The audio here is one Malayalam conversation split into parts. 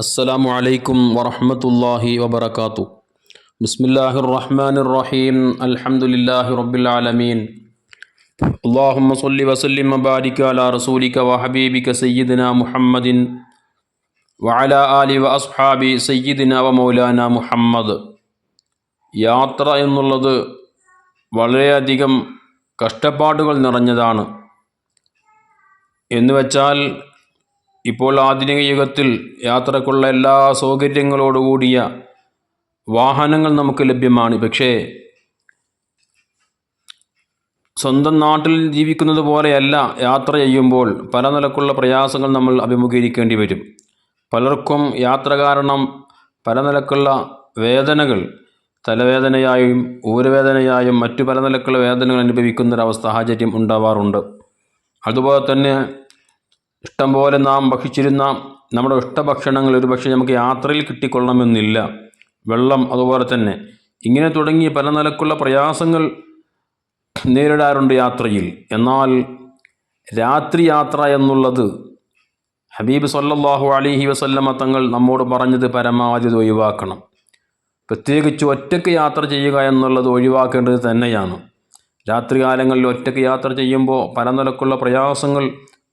അസ്സലാമു അലൈക്കും വറഹമത്തല്ലാഹി വബർക്കാത്തു ബിസ്മില്ലാഹിർ റഹ്മാനിർ റഹീം അൽഹംദുലില്ലാഹി റബ്ബിൽ ആലമീൻ. അള്ളാഹുമ്മ സല്ലി വസല്ലിം മബാരിക അലാ റസൂലിക വഹബീബിക സയ്യിദിന മുഹമ്മദിൻ വഅല ആലി വ അസ്ഹാബി സയ്യിദിന വ മൗലാന മുഹമ്മദ്. യാത്ര എന്നുള്ളത് വളരെയധികം കഷ്ടപ്പാടുകൾ നിറഞ്ഞതാണ്. എന്നുവെച്ചാൽ ഇപ്പോൾ ആധുനിക യുഗത്തിൽ യാത്രക്കുള്ള എല്ലാ സൗകര്യങ്ങളോടുകൂടിയ വാഹനങ്ങൾ നമുക്ക് ലഭ്യമാണ്. പക്ഷേ സ്വന്തം നാട്ടിൽ ജീവിക്കുന്നത് പോലെയല്ല യാത്ര ചെയ്യുമ്പോൾ പല നിലക്കുള്ള പ്രയാസങ്ങൾ നമ്മൾ അഭിമുഖീകരിക്കേണ്ടി വരും. പലർക്കും യാത്ര കാരണം പല നിലക്കുള്ള വേദനകൾ തലവേദനയായും ഊരവേദനയായും മറ്റു പല നിലക്കുള്ള വേദനകൾ അനുഭവിക്കുന്നൊരവസ്ഥ സാഹചര്യം ഉണ്ടാവാറുണ്ട്. അതുപോലെ തന്നെ ഇഷ്ടം പോലെ നാം ഭക്ഷിച്ചിരുന്ന നമ്മുടെ ഇഷ്ടഭക്ഷണങ്ങൾ ഒരു പക്ഷേ നമുക്ക് യാത്രയിൽ കിട്ടിക്കൊള്ളണമെന്നില്ല. വെള്ളം അതുപോലെ തന്നെ. ഇങ്ങനെ തുടങ്ങി പല നിലക്കുള്ള പ്രയാസങ്ങൾ നേരിടാറുണ്ട് യാത്രയിൽ. എന്നാൽ രാത്രി യാത്ര എന്നുള്ളത് ഹബീബ് സല്ലാഹു അലിഹി വസല്ലമ തങ്ങൾ നമ്മോട് പറഞ്ഞത് പരമാവധി ഒഴിവാക്കണം. പ്രത്യേകിച്ച് ഒറ്റയ്ക്ക് യാത്ര ചെയ്യുക എന്നുള്ളത് ഒഴിവാക്കേണ്ടത് തന്നെയാണ്. രാത്രികാലങ്ങളിൽ ഒറ്റയ്ക്ക് യാത്ര ചെയ്യുമ്പോൾ പല നിലക്കുള്ള പ്രയാസങ്ങൾ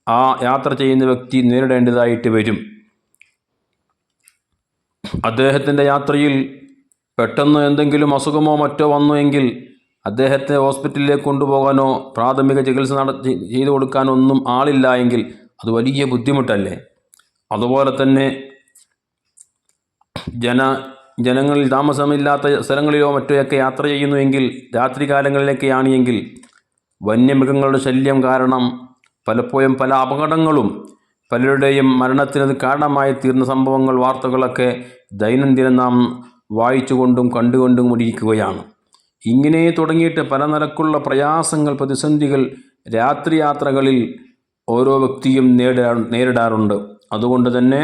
ആ യാത്ര ചെയ്യുന്ന വ്യക്തി നേരിടേണ്ടതായിട്ട് വരും. അദ്ദേഹത്തിന്റെ യാത്രയിൽ പെട്ടെന്ന് എന്തെങ്കിലും അസുഖമോ മറ്റോ വന്നു എങ്കിൽ അദ്ദേഹത്തെ ഹോസ്പിറ്റലിലേക്ക് കൊണ്ടുപോകാനോ പ്രാഥമിക ചികിത്സ നട ചെയ്തു കൊടുക്കാനോ ഒന്നും ആളില്ല എങ്കിൽ അത് വലിയ ബുദ്ധിമുട്ടല്ലേ? അതുപോലെ തന്നെ ജന ജനങ്ങളിൽ താമസമില്ലാത്ത സ്ഥലങ്ങളിലോ മറ്റോയൊക്കെ യാത്ര ചെയ്യുന്നുവെങ്കിൽ രാത്രികാലങ്ങളിലൊക്കെയാണെങ്കിൽ വന്യമൃഗങ്ങളുടെ ശല്യം കാരണം പലപ്പോഴും പല അപകടങ്ങളും പലരുടെയും മരണത്തിന് കാരണമായി തീർന്ന സംഭവങ്ങൾ വാർത്തകളൊക്കെ ദൈനംദിനം നാം വായിച്ചുകൊണ്ടും കണ്ടുകൊണ്ടും ഇരിക്കുകയാണ് ഇങ്ങനെ തുടങ്ങിയിട്ട് പല നിലക്കുള്ള പ്രയാസങ്ങൾ പ്രതിസന്ധികൾ രാത്രി യാത്രകളിൽ ഓരോ വ്യക്തിയും നേരിടാ നേരിടാറുണ്ട്. അതുകൊണ്ട് തന്നെ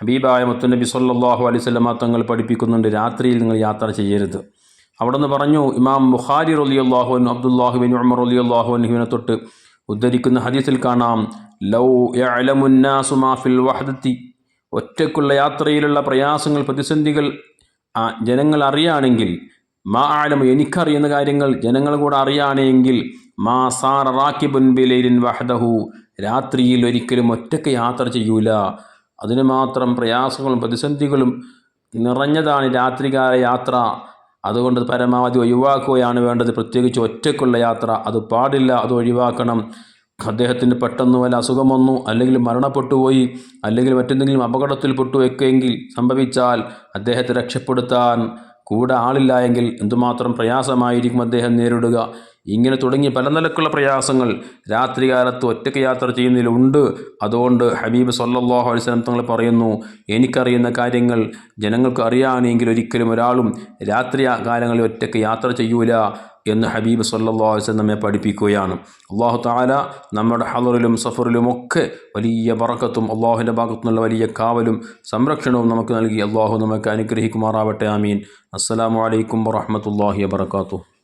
ഹബീബായ മുത്തുനബി സല്ലാഹു അലൈഹി സ്വലമ തങ്ങൾ പഠിപ്പിക്കുന്നുണ്ട് രാത്രിയിൽ നിങ്ങൾ യാത്ര ചെയ്യരുത്. അവിടെ നിന്ന് പറഞ്ഞു ഇമാം ബുഖാരി റലിയല്ലാഹുൻ അബ്ദുല്ലാഹുബിൻ ഉമർ റലിയല്ലാഹുവിനെ തൊട്ട് ഉദ്ധരിക്കുന്ന ഹദീസിൽ കാണാം ലൗ യഅലമുന്നാസു മാ ഫിൽ വഹദത്തി. ഒറ്റയ്ക്കുള്ള യാത്രയിലുള്ള പ്രയാസങ്ങൾ പ്രതിസന്ധികൾ ജനങ്ങൾ അറിയുകയാണെങ്കിൽ മാ ആലമു എനിക്കറിയുന്ന കാര്യങ്ങൾ ജനങ്ങൾ കൂടെ അറിയുകയാണെങ്കിൽ മാ സാർ റാക്കിബുൻ ബിലൈലിൻ വഹദഹു. രാത്രിയിൽ ഒരിക്കലും ഒറ്റയ്ക്ക് യാത്ര ചെയ്യൂല. അതിന് മാത്രം പ്രയാസങ്ങളും പ്രതിസന്ധികളും നിറഞ്ഞതാണ് രാത്രികാല യാത്ര. അതുകൊണ്ട് പരമാവധി ഒഴിവാക്കുകയാണ് വേണ്ടത്. പ്രത്യേകിച്ച് ഒറ്റയ്ക്കുള്ള യാത്ര അത് പാടില്ല അത് ഒഴിവാക്കണം. അദ്ദേഹത്തിന് പെട്ടെന്ന് വല്ല അസുഖം വന്നു അല്ലെങ്കിൽ മരണപ്പെട്ടുപോയി അല്ലെങ്കിൽ മറ്റെന്തെങ്കിലും അപകടത്തിൽപ്പെട്ടു വെക്കെങ്കിൽ സംഭവിച്ചാൽ അദ്ദേഹത്തെ രക്ഷപ്പെടുത്താൻ കൂടെ ആളില്ല എങ്കിൽ എന്തുമാത്രം പ്രയാസമായിരിക്കും അദ്ദേഹം നേരിടുക? ഇങ്ങനെ തുടങ്ങിയ പല നിലക്കുള്ള പ്രയാസങ്ങൾ രാത്രികാലത്ത് ഒറ്റയ്ക്ക് യാത്ര ചെയ്യുന്നതിലുണ്ട് അതുകൊണ്ട് ഹബീബ് സല്ലാഹു വസല്ലം തങ്ങൾ പറയുന്നു എനിക്കറിയുന്ന കാര്യങ്ങൾ ജനങ്ങൾക്ക് അറിയാണെങ്കിൽ ഒരിക്കലും ഒരാളും രാത്രി കാലങ്ങളിൽ ഒറ്റയ്ക്ക് യാത്ര ചെയ്യൂല. എന്ന് ഹബീബ് അലൈഹി വസല്ലം നമ്മെ പഠിപ്പിക്കുകയാണ്. അള്ളാഹു താല നമ്മുടെ ഹലറിലും സഫറിലുമൊക്കെ വലിയ ബറക്കത്തും അള്ളാഹുവിന്റെ ഭാഗത്തുനിന്നുള്ള വലിയ കാവലും സംരക്ഷണവും നമുക്ക് നൽകി. അള്ളാഹു നമുക്ക് അനുഗ്രഹിക്കുമാറാവട്ടെ. ആമീൻ. അസ്സലാമു അലൈക്കും വറഹ്മത്തുള്ളാഹി വബറകാതുഹു.